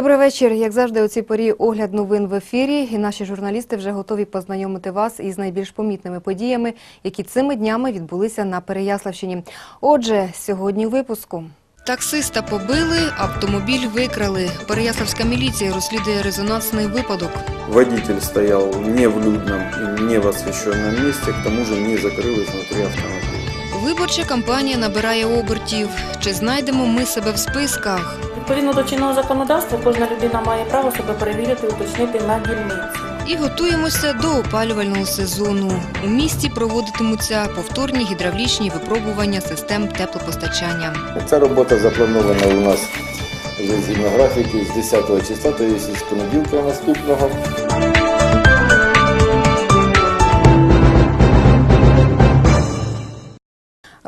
Добрий вечір. Як завжди, у цій порі огляд новин в ефірі. І наші журналісти вже готові познайомити вас із найбільш помітними подіями, які цими днями відбулися на Переяславщині. Отже, сьогодні у випуску. Таксиста побили, автомобіль викрали. Переяславська міліція розслідує резонансний випадок. Водитель стоял не в людном и не в освещенном месте, к тому же не закрыл изнутри автомобиля. Виборча кампанія набирає обертів. Чи знайдемо ми себе в списках? Відповідно до чинного законодавства, кожна людина має право себе перевірити, уточнити на дільниці. І готуємося до опалювального сезону. У місті проводитимуться повторні гідравлічні випробування систем теплопостачання. Ця робота запланована у нас вже згідно графіку з 10 числа, тобто з понеділка наступного.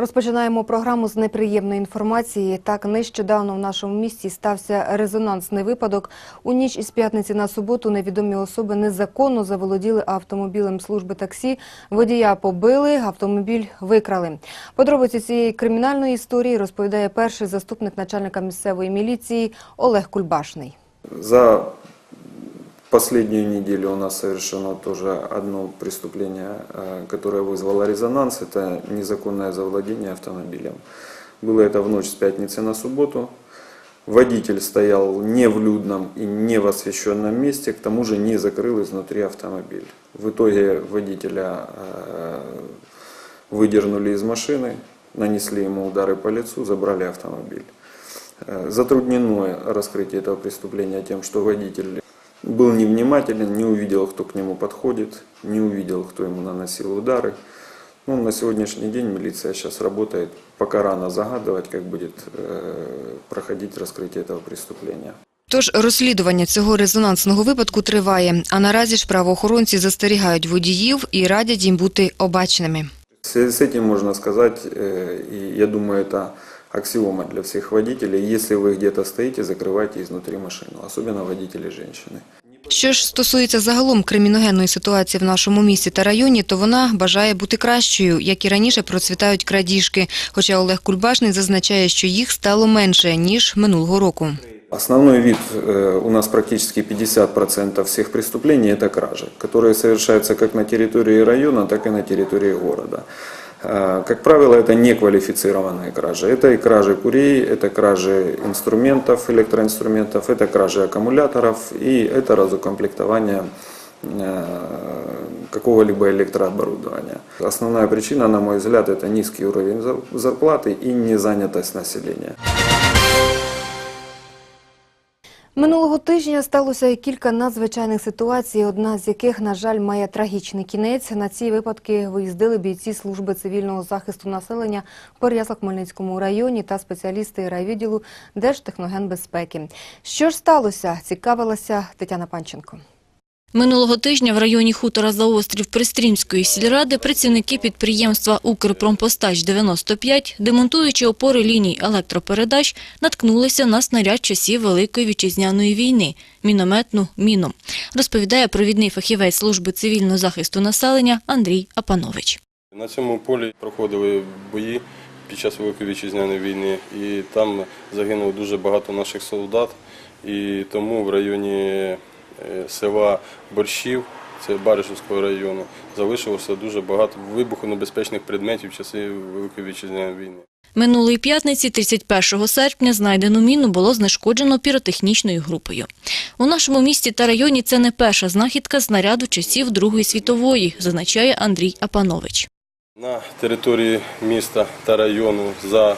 Розпочинаємо програму з неприємної інформації. Так, нещодавно в нашому місті стався резонансний випадок. У ніч із п'ятниці на суботу невідомі особи незаконно заволоділи автомобілем служби таксі. Водія побили, автомобіль викрали. Подробиці цієї кримінальної історії розповідає перший заступник начальника місцевої міліції Олег Кульбашний. За последнюю неделю у нас совершено тоже одно преступление, э, которое вызвало резонанс. Это незаконное завладение автомобилем. Было это в ночь с пятницы на субботу. Водитель стоял не в людном и не в освещенном месте, к тому же не закрыл изнутри автомобиль. В итоге водителя э, выдернули из машины, нанесли ему удары по лицу, забрали автомобиль. Э, Затруднено раскрытие этого преступления тем, что водитель был невнимателен, не увидел, кто к нему подходит, не увидел, кто ему наносил удары. Ну, на сегодняшний день милиция сейчас работает, пока рано загадывать, как будет э, проходить раскрытие этого преступления. Тож розслідування цього резонансного випадку триває. А наразі ж правоохоронці застерігають водіїв і радять їм бути обачними. В связи с этим можно сказать, э, и я думаю, это аксиома для всех водителей, если вы где-то стоите, закрывайте изнутри машину, особенно водители женщины. Що ж стосується загалом криміногенної ситуації в нашому місті та районі, то вона бажає бути кращою. Як і раніше процвітають крадіжки. Хоча Олег Кульбашний зазначає, що їх стало менше ніж минулого року. Основной вид э, у нас практически 50% всех преступлений – это кражи, которые совершаются как на территории района, так и на территории города. Э, Как правило, это неквалифицированные кражи. Это и кражи курей, это кражи инструментов, электроинструментов, это кражи аккумуляторов и это разукомплектование э, какого-либо электрооборудования. Основная причина, на мой взгляд, это низкий уровень зар- зарплаты и незанятость населения. Минулого тижня сталося кілька надзвичайних ситуацій, одна з яких, на жаль, має трагічний кінець. На ці випадки виїздили бійці служби цивільного захисту населення в Переяслав-Хмельницькому районі та спеціалісти райвідділу Держтехногенбезпеки. Що ж сталося? Цікавилася Тетяна Панченко. Минулого тижня в районі хутора за острів Пристрімської сільради працівники підприємства «Укрпромпостач-95», демонтуючи опори ліній електропередач, наткнулися на снаряд часів Великої вітчизняної війни – мінометну міну, розповідає провідний фахівець служби цивільного захисту населення Андрій Апанович. На цьому полі проходили бої під час Великої вітчизняної війни, і там загинуло дуже багато наших солдат. І тому в районі села Борщів, це Баришівського району, залишилося дуже багато вибухонебезпечних предметів в часи Великої вітчизняної війни. Минулої п'ятниці, 31 серпня, знайдену міну було знешкоджено піротехнічною групою. У нашому місті та районі це не перша знахідка знаряду часів Другої світової, зазначає Андрій Апанович. На території міста та району за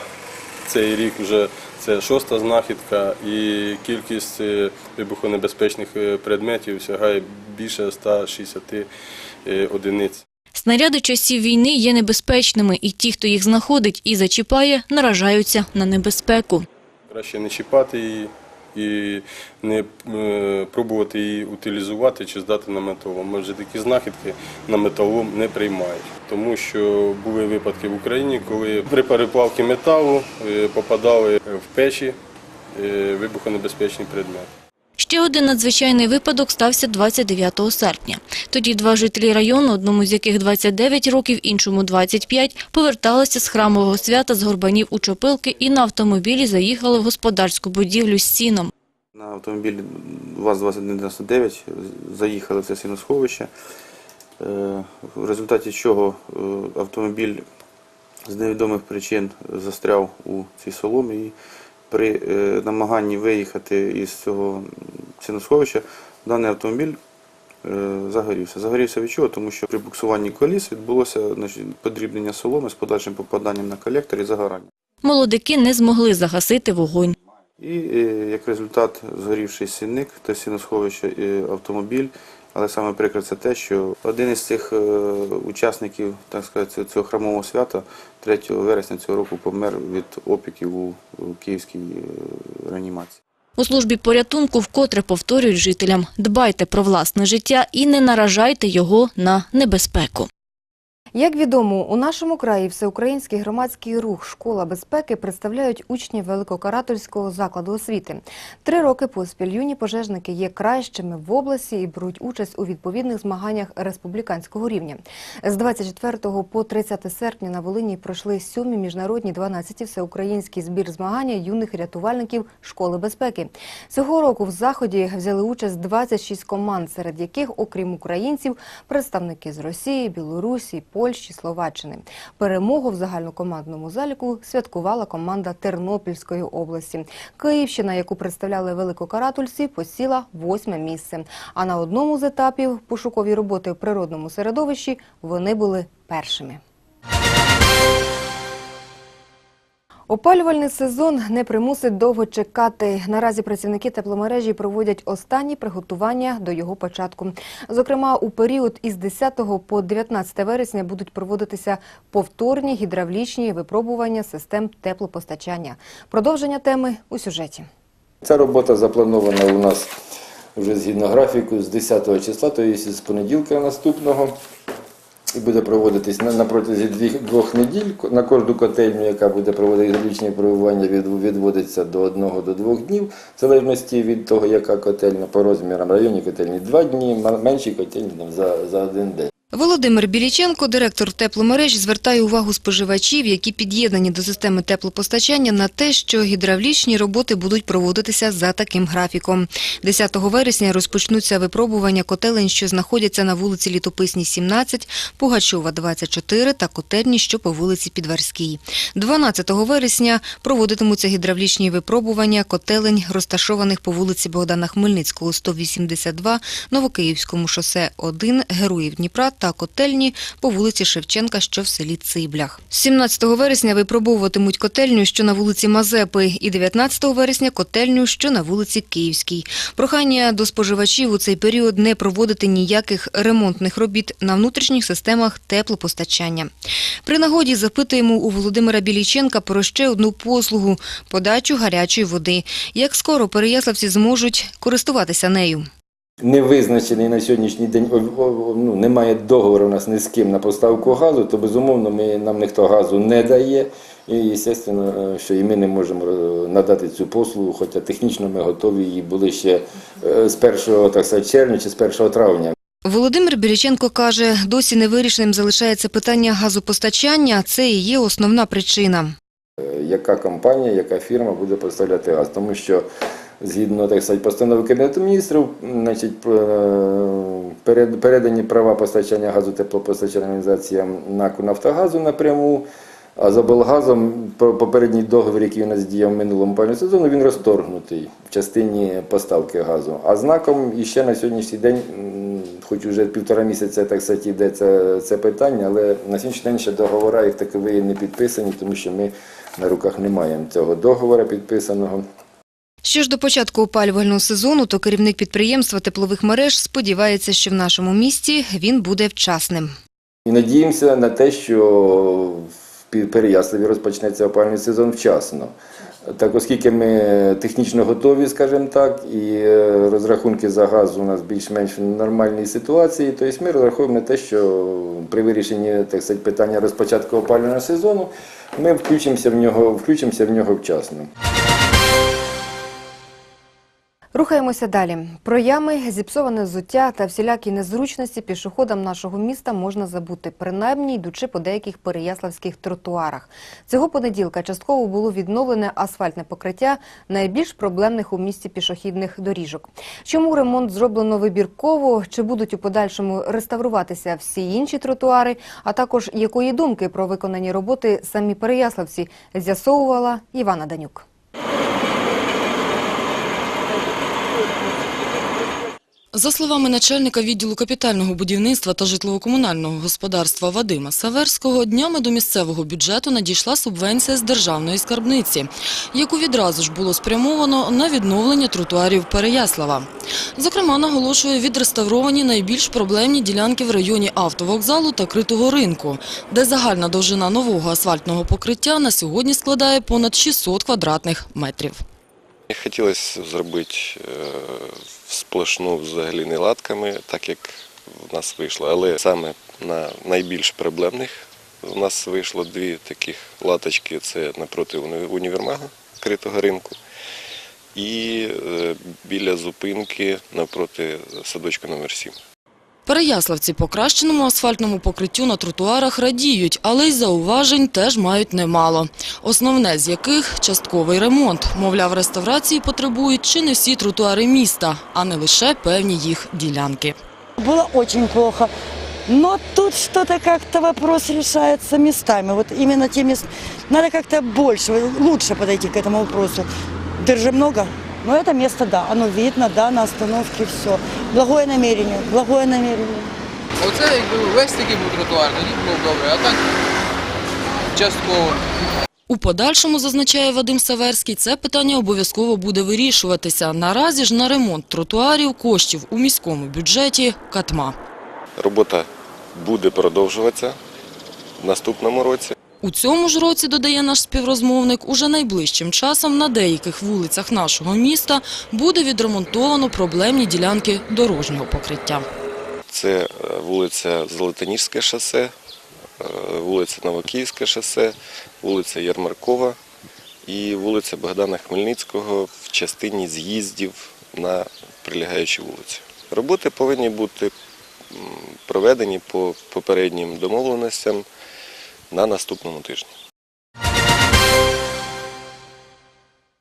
цей рік вже це шоста знахідка і кількість е, вибухонебезпечних е, предметів сягає більше 160 е, одиниць. Снаряди часів війни є небезпечними, і ті, хто їх знаходить і зачіпає, наражаються на небезпеку. Краще не чіпати її і не е, пробувати її утилізувати чи здати на металолом. Адже такі знахідки на металолом не приймають. Тому що були випадки в Україні, коли при переплавці металу е, попадали в печі е, вибухонебезпечні предмети. Ще один надзвичайний випадок стався 29 серпня. Тоді два жителі району, одному з яких 29 років, іншому 25, поверталися з храмового свята з горбанів у Чопилки і на автомобілі заїхали в господарську будівлю з сіном. На автомобіль ВАЗ-2199 заїхали в це сіносховище, е, в результаті чого е, автомобіль з невідомих причин застряв у цій соломі при е, намаганні виїхати із цього сіносховища даний автомобіль е, загорівся. Загорівся від чого? Тому що при буксуванні коліс відбулося значить, подрібнення соломи з подальшим попаданням на колектор і загорання. Молодики не змогли загасити вогонь. І е, як результат згорівший сінник та сіносховище автомобіль. Але саме прикре це те, що один із цих е, учасників так сказати, цього храмового свята 3 вересня цього року помер від опіків у, київській е, реанімації. У службі порятунку вкотре повторюють жителям – дбайте про власне життя і не наражайте його на небезпеку. Як відомо, у нашому краї всеукраїнський громадський рух «Школа безпеки» представляють учні Великокаратольського закладу освіти. Три роки поспіль юні пожежники є кращими в області і беруть участь у відповідних змаганнях республіканського рівня. З 24 по 30 серпня на Волині пройшли сьомі міжнародні 12 всеукраїнський збір змагання юних рятувальників «Школи безпеки». Цього року в заході взяли участь 26 команд, серед яких, окрім українців, представники з Росії, Білорусі, Польщі, Словаччини. Перемогу в загальнокомандному заліку святкувала команда Тернопільської області. Київщина, яку представляли великокаратульці, посіла восьме місце. А на одному з етапів пошукові роботи в природному середовищі вони були першими. Опалювальний сезон не примусить довго чекати. Наразі працівники тепломережі проводять останні приготування до його початку. Зокрема, у період із 10 по 19 вересня будуть проводитися повторні гідравлічні випробування систем теплопостачання. Продовження теми у сюжеті. Ця робота запланована у нас вже згідно графіку з 10 числа, тобто з понеділка наступного. І буде проводитись на, протязі двох, неділь. На кожну котельню, яка буде проводити гідравлічні пробування, від, відводиться до одного до двох днів, в залежності від того, яка котельня по розмірам. Районні котельні два дні, менші котельні там, за, за один день. Володимир Біліченко, директор тепломереж, звертає увагу споживачів, які під'єднані до системи теплопостачання, на те, що гідравлічні роботи будуть проводитися за таким графіком. 10 вересня розпочнуться випробування котелень, що знаходяться на вулиці Літописній, 17, Пугачова, 24 та котельні, що по вулиці Підварській. 12 вересня проводитимуться гідравлічні випробування котелень, розташованих по вулиці Богдана Хмельницького, 182, Новокиївському шосе 1, Героїв Дніпра та котельні по вулиці Шевченка, що в селі Циблях. 17 вересня випробовуватимуть котельню, що на вулиці Мазепи, і 19 вересня котельню, що на вулиці Київській. Прохання до споживачів у цей період не проводити ніяких ремонтних робіт на внутрішніх системах теплопостачання. При нагоді запитуємо у Володимира Біліченка про ще одну послугу – подачу гарячої води. Як скоро переяславці зможуть користуватися нею? Не визначений на сьогоднішній день, ну, немає договору у нас ні з ким на поставку газу, то безумовно ми, нам ніхто газу не дає. І, звісно, що і ми не можемо е, надати цю послугу, хоча технічно ми готові її були ще е, з 1 так сказати, червня чи з 1 травня. Володимир Біліченко каже, досі невирішеним залишається питання газопостачання. Це і є основна причина. Е, яка компанія, яка фірма буде поставляти газ. Тому що згідно так сказати, постанови Кабінету міністрів, значить, е, передані права постачання газу теплопостачальним організаціям НАКу Нафтогазу напряму. А з облгазом по- попередній договір, який у нас діяв в минулому пальному сезону, він розторгнутий в частині поставки газу. А знаком і ще на сьогоднішній день, хоч вже півтора місяця так сказати, йде це, це питання, але на сьогоднішній день ще договори як такові не підписані, тому що ми на руках не маємо цього договору підписаного. Що ж до початку опалювального сезону, то керівник підприємства теплових мереж сподівається, що в нашому місті він буде вчасним. І надіємося на те, що в Переяславі розпочнеться опалювальний сезон вчасно. Так, оскільки ми технічно готові, скажімо так, і е, розрахунки за газ у нас більш-менш в нормальній ситуації, то ми розраховуємо на те, що при вирішенні так сказати, питання розпочатку опалювального сезону ми включимося в нього, включимося в нього вчасно. Рухаємося далі. Про ями, зіпсоване взуття та всілякі незручності пішоходам нашого міста можна забути, принаймні йдучи по деяких переяславських тротуарах. Цього понеділка частково було відновлене асфальтне покриття найбільш проблемних у місті пішохідних доріжок. Чому ремонт зроблено вибірково? Чи будуть у подальшому реставруватися всі інші тротуари? А також якої думки про виконані роботи самі переяславці з'ясовувала Івана Данюк. За словами начальника відділу капітального будівництва та житлово-комунального господарства Вадима Саверського, днями до місцевого бюджету надійшла субвенція з державної скарбниці, яку відразу ж було спрямовано на відновлення тротуарів Переяслава. Зокрема, наголошує відреставровані найбільш проблемні ділянки в районі автовокзалу та критого ринку, де загальна довжина нового асфальтного покриття на сьогодні складає понад 600 квадратних метрів. Хотілося зробити е, сплошну взагалі не латками, так як в нас вийшло. Але саме на найбільш проблемних у нас вийшло дві таких латочки. Це напроти уні- універмагу критого ринку і е, біля зупинки навпроти садочка номер 7. Переяславці покращеному асфальтному покриттю на тротуарах радіють, але й зауважень теж мають немало. Основне з яких – частковий ремонт. Мовляв, реставрації потребують чи не всі тротуари міста, а не лише певні їх ділянки. Было очень плохо. Но тут что-то как-то вопрос решается местами. Вот именно те места. Надо как-то больше, лучше подойти к этому вопросу. Держи много. Но это место, да, оно видно, да, на остановке все. Благое намерение, благое намерение. Оце якби весь такий був тротуар, тоді було б добре, а так частково. У подальшому, зазначає Вадим Саверський, це питання обов'язково буде вирішуватися. Наразі ж на ремонт тротуарів коштів у міському бюджеті катма. Робота буде продовжуватися в наступному році. У цьому ж році, додає наш співрозмовник, уже найближчим часом на деяких вулицях нашого міста буде відремонтовано проблемні ділянки дорожнього покриття. Це е, вулиця Золотоніжське шосе, вулиця Новокиївське шосе, вулиця Ярмаркова і вулиця Богдана Хмельницького в частині з'їздів на прилягаючі вулиці. Роботи повинні бути проведені по попереднім домовленостям на наступному тижні.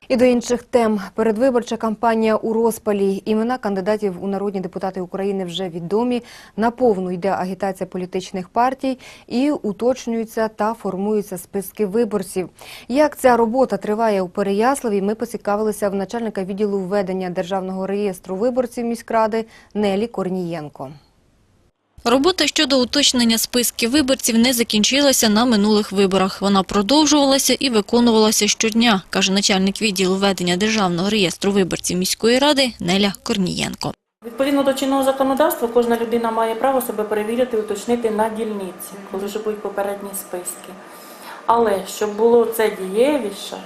І до інших тем. Передвиборча кампанія у розпалі. Імена кандидатів у народні депутати України вже відомі. Наповну йде агітація політичних партій і уточнюються та формуються списки виборців. Як ця робота триває у Переяславі, ми поцікавилися в начальника відділу введення Державного реєстру виборців міськради Нелі Корнієнко. Робота щодо уточнення списків виборців не закінчилася на минулих виборах. Вона продовжувалася і виконувалася щодня, каже начальник відділу ведення Державного реєстру виборців міської ради Неля Корнієнко. Відповідно до чинного законодавства, кожна людина має право себе перевірити, уточнити на дільниці, коли вже будуть попередні списки. Але щоб було це дієвіше,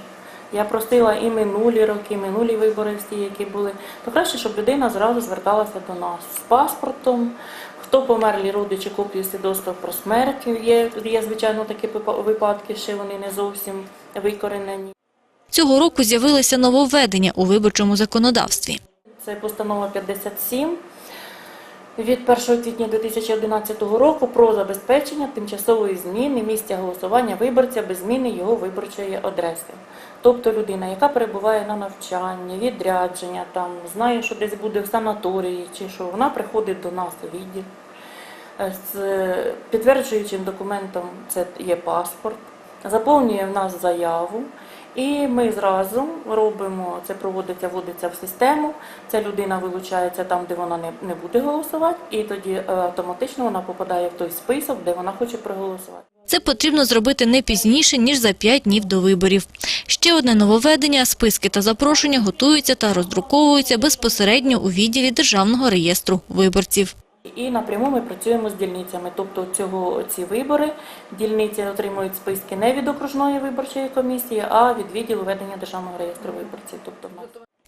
я просила і минулі роки, і минулі вибори всі, які були, то краще, щоб людина зразу зверталася до нас з паспортом. Хто померлі родичі, копію свідоцтва про смерть є, є звичайно такі випа- випадки, ще вони не зовсім викоренені. Цього року з'явилися нововведення у виборчому законодавстві. Це постанова 57 від 1 квітня 2011 року про забезпечення тимчасової зміни місця голосування виборця без зміни його виборчої адреси. Тобто людина, яка перебуває на навчанні, відрядження, там знає, що десь буде в санаторії, чи що вона приходить до нас у відділ. Е, З підтверджуючим документом це є паспорт, заповнює в нас заяву, і ми зразу робимо, це проводиться, вводиться в систему, ця людина вилучається там, де вона не, не буде голосувати, і тоді е, автоматично вона попадає в той список, де вона хоче проголосувати. Це потрібно зробити не пізніше, ніж за 5 днів до виборів. Ще одне нововведення – списки та запрошення готуються та роздруковуються безпосередньо у відділі Державного реєстру виборців. І напряму ми працюємо з дільницями. Тобто цього ці вибори дільниці отримують списки не від окружної виборчої комісії, а від відділу ведення державного реєстру виборців. Тобто.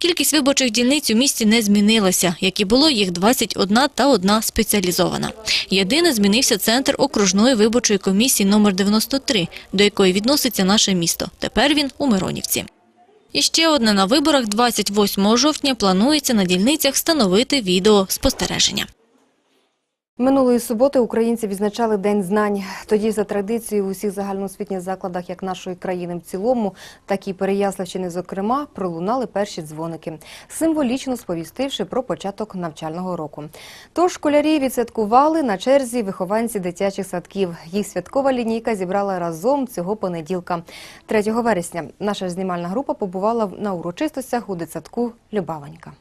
Кількість виборчих дільниць у місті не змінилася, як і було їх 21 та одна спеціалізована. Єдине змінився центр окружної виборчої комісії номер 93, до якої відноситься наше місто. Тепер він у Миронівці. І ще одне на виборах 28 жовтня планується на дільницях встановити відеоспостереження. Минулої суботи українці відзначали День знань. Тоді за традицією в усіх загальноосвітніх закладах як нашої країни в цілому, так і Переяславщини зокрема, пролунали перші дзвоники, символічно сповістивши про початок навчального року. Тож школярі відсвяткували на черзі вихованці дитячих садків. Їх святкова лінійка зібрала разом цього понеділка. 3 вересня наша знімальна група побувала на урочистостях у дитсадку Любавонька.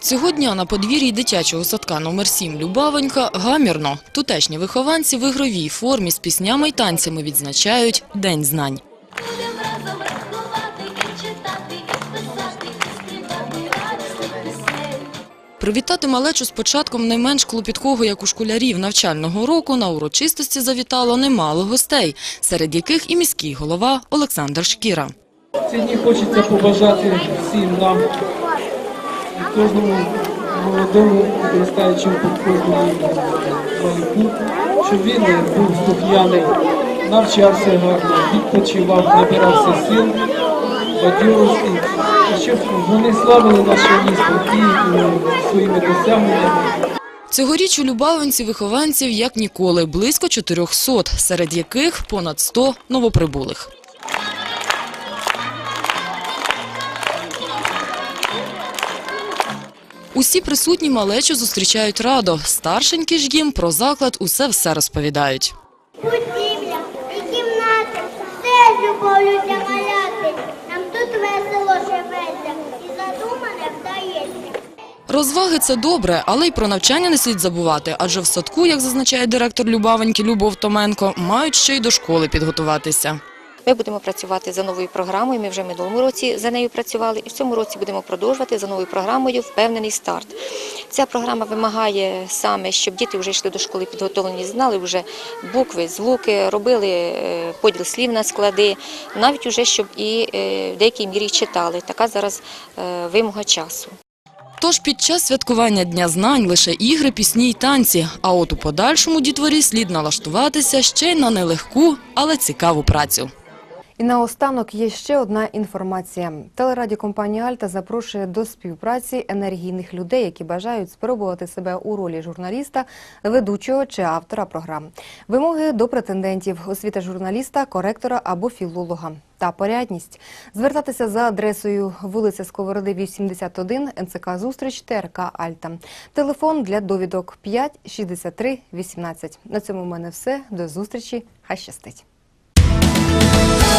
Цього дня на подвір'ї дитячого садка номер 7 Любавонька гамірно. Тутешні вихованці в ігровій формі з піснями й танцями відзначають День знань. Привітати малечу з початком не менш клопіткого, як у школярів навчального року, на урочистості завітало немало гостей, серед яких і міський голова Олександр Шкіра. Ці дні хочеться побажати всім нам, кожному молодому, підростаючому кожному малюку, щоб він був слухняний, навчався гарно, відпочивав, набирався сил, бадьорості, і щоб вони славили наше місто і е, своїми досягненнями. Цьогоріч у Любавинці вихованців як ніколи близько 400, серед яких понад 100 новоприбулих. Усі присутні малечу зустрічають радо. Старшенькі ж їм про заклад усе-все розповідають. Будівля і кімнати, все з любов'ю для маляти. Нам тут весело живеться і задумане вдається. Розваги – це добре, але й про навчання не слід забувати, адже в садку, як зазначає директор Любавеньки Любов Томенко, мають ще й до школи підготуватися. Ми будемо працювати за новою програмою. Ми вже в минулому році за нею працювали, і в цьому році будемо продовжувати за новою програмою впевнений старт. Ця програма вимагає саме, щоб діти вже йшли до школи підготовлені, знали вже букви, звуки, робили е, поділ слів на склади, навіть уже щоб і е, в деякій мірі читали. Така зараз е, вимога часу. Тож під час святкування Дня знань лише ігри, пісні й танці, а от у подальшому дітворі слід налаштуватися ще й на нелегку, але цікаву працю. І наостанок є ще одна інформація. Телерадіокомпанія Альта запрошує до співпраці енергійних людей, які бажають спробувати себе у ролі журналіста, ведучого чи автора програм. Вимоги до претендентів: освіта журналіста, коректора або філолога. Та порядність звертатися за адресою вулиця Сковороди, 81, НЦК Зустріч, ТРК Альта. Телефон для довідок 5 63 18. На цьому в мене все. До зустрічі. Хай щастить.